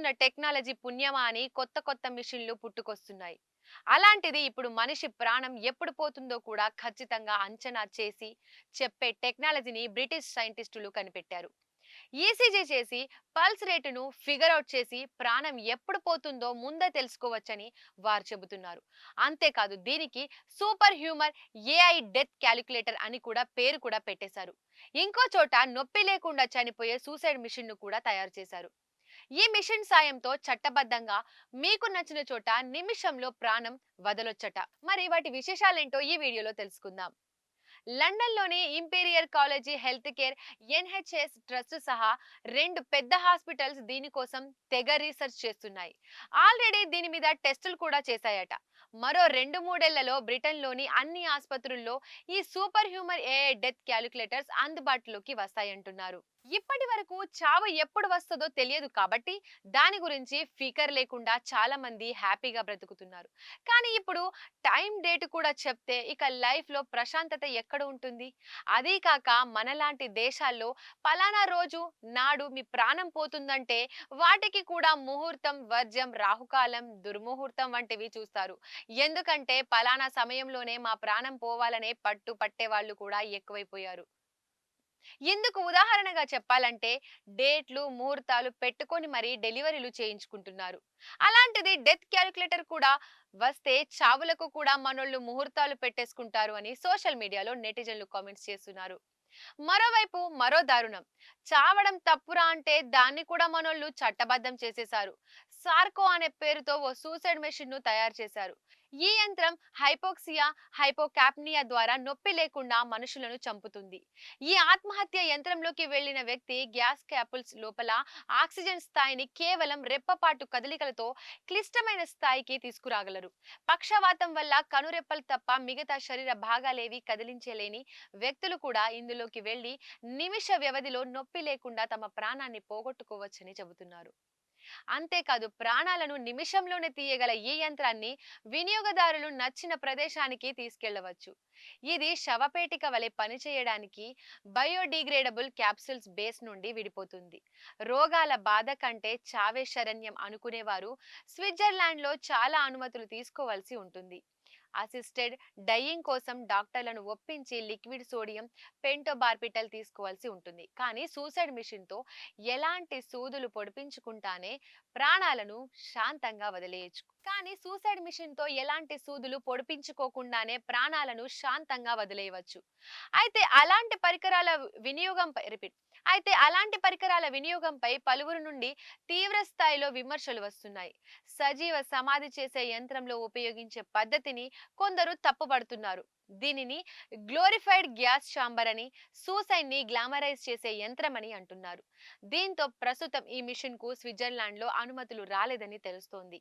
పెరుగుతున్న టెక్నాలజీ పుణ్యమా అని కొత్త కొత్త మిషన్లు పుట్టుకొస్తున్నాయి. అలాంటిది ఇప్పుడు మనిషి ప్రాణం ఎప్పుడు పోతుందో కూడా ఖచ్చితంగా అంచనా చేసి చెప్పే టెక్నాలజీని బ్రిటిష్ సైంటిస్టులు కనిపెట్టారు. ఈసీజీ చేసి పల్స్ రేటును ఫిగర్ అవుట్ చేసి ప్రాణం ఎప్పుడు పోతుందో ముందే తెలుసుకోవచ్చని వారు చెబుతున్నారు. అంతేకాదు దీనికి super human AI death calculator అని కూడా పేరు కూడా పెట్టేశారు. ఇంకో చోట నొప్పి లేకుండా చనిపోయే సూసైడ్ మిషన్ను కూడా తయారు చేశారు. ఈ మిషన్ సాయంతో చట్టబద్ధంగా మీకు నచ్చిన చోట నిమిషంలో ప్రాణం వదలొచ్చట. మరి వాటి విశేషాలేంటో ఈ వీడియోలో తెలుసుకుందాం. లండన్లోని imperial college health care NHS trust సహా రెండు పెద్ద హాస్పిటల్స్ దీనికోసం తెగ రీసెర్చ్ చేస్తున్నాయి. ఆల్రెడీ దీని మీద టెస్టులు కూడా చేశాయట. మరో రెండు మూడేళ్ళలో బ్రిటన్లోని అన్ని ఆసుపత్రుల్లో ఈ super human AI death calculators అందుబాటులోకి వస్తాయంటున్నారు. ఇప్పటి వరకు చావు ఎప్పుడు వస్తుందో తెలియదు కాబట్టి దాని గురించి ఫికర్ లేకుండా చాలా మంది హ్యాపీగా బ్రతుకుతున్నారు. కానీ ఇప్పుడు టైం డేట్ కూడా చెప్తే ఇక లైఫ్లో ప్రశాంతత ఎక్కడ ఉంటుంది? అదీ కాక మనలాంటి దేశాల్లో పలానా రోజు నాడు మీ ప్రాణం పోతుందంటే వాటికి కూడా ముహూర్తం వర్జ్యం రాహుకాలం దుర్ముహూర్తం వంటివి చూస్తారు. ఎందుకంటే పలానా సమయంలోనే మా ప్రాణం పోవాలనే పట్టు పట్టే వాళ్ళు కూడా ఎక్కువైపోయారు. ఇందుకు ఉదాహరణగా చెప్పాలంటే డేట్లు ముహూర్తాలు పెట్టుకొని మరీ డెలివరీలు చేయించుకుంటున్నారు. అలాంటిది డెత్ క్యాలిక్యులేటర్ కూడా వస్తే చావులకు కూడా మనోళ్ళు ముహూర్తాలు పెట్టేసుకుంటారు అని సోషల్ మీడియాలో నెటిజన్లు కామెంట్స్ చేస్తున్నారు. మరోవైపు మరో దారుణం. చావడం తప్పురా అంటే దాన్ని కూడా మనోళ్ళు చట్టబద్ధం చేసేశారు. సార్కో అనే పేరుతో ఓ సూసైడ్ మెషిన్ను తయారు చేశారు. ఈ యంత్రం హైపోక్సియా హైపోకాప్నియా ద్వారా నొప్పి లేకుండా మనుషులను చంపుతుంది. ఈ ఆత్మహత్య యంత్రంలోకి వెళ్ళిన వ్యక్తి గ్యాస్ క్యాపుల్స్ లోపల ఆక్సిజన్ స్థాయిని కేవలం రెప్పపాటు కదలికలతో క్లిష్టమైన స్థాయికి తీసుకురాగలరు. పక్షవాతం వల్ల కనురెప్పలు తప్ప మిగతా శరీర భాగాలేవి కదిలించలేని వ్యక్తులు కూడా ఇందులోకి వెళ్ళి నిమిష వ్యవధిలో నొప్పి లేకుండా తమ ప్రాణాన్ని పోగొట్టుకోవచ్చని చెబుతున్నారు. అంతేకాదు ప్రాణాలను నిమిషంలోనే తీయగల ఈ యంత్రాన్ని వినియోగదారులు నచ్చిన ప్రదేశానికి తీసుకెళ్ళవచ్చు. ఇది శవపేటిక వలె పనిచేయడానికి బయోడిగ్రేడబుల్ క్యాప్సూల్స్ బేస్ నుండి విడిపోతుంది. రోగాల బాధ కంటే చావే శరణ్యం అనుకునేవారు స్విట్జర్లాండ్లో చాలా అనుమతులు తీసుకోవాల్సి ఉంటుంది. అసిస్టెడ్ డయింగ్ కోసం డాక్టర్లను ఒప్పించి లిక్విడ్ సోడియం పెంటోబార్బిటల్ తీసుకోవాల్సి ఉంటుంది. కానీ సూసైడ్ మిషన్తో ఎలాంటి సూదులు పొడిపించుకుంటానే ప్రాణాలను శాంతంగా వదిలేయచ్చు. కానీ సూసైడ్ మిషన్తో ఎలాంటి సూదులు పొడిపించుకోకుండానే ప్రాణాలను శాంతంగా వదిలేయవచ్చు. అయితే అలాంటి పరికరాల వినియోగం రిపీట్ అయితే అలాంటి పరికరాల వినియోగంపై పలువురు నుండి తీవ్ర స్థాయిలో విమర్శలు వస్తున్నాయి. సజీవ సమాధి చేసే యంత్రంలో ఉపయోగించే పద్ధతిని కొందరు తప్పుపడుతున్నారు. దీనిని గ్లోరిఫైడ్ గ్యాస్ చాంబర్ అని సూసైడ్ని గ్లామరైజ్ చేసే యంత్రమని అంటున్నారు. దీంతో ప్రస్తుతం ఈ మిషన్కు స్విట్జర్లాండ్లో అనుమతులు రాలేదని తెలుస్తోంది.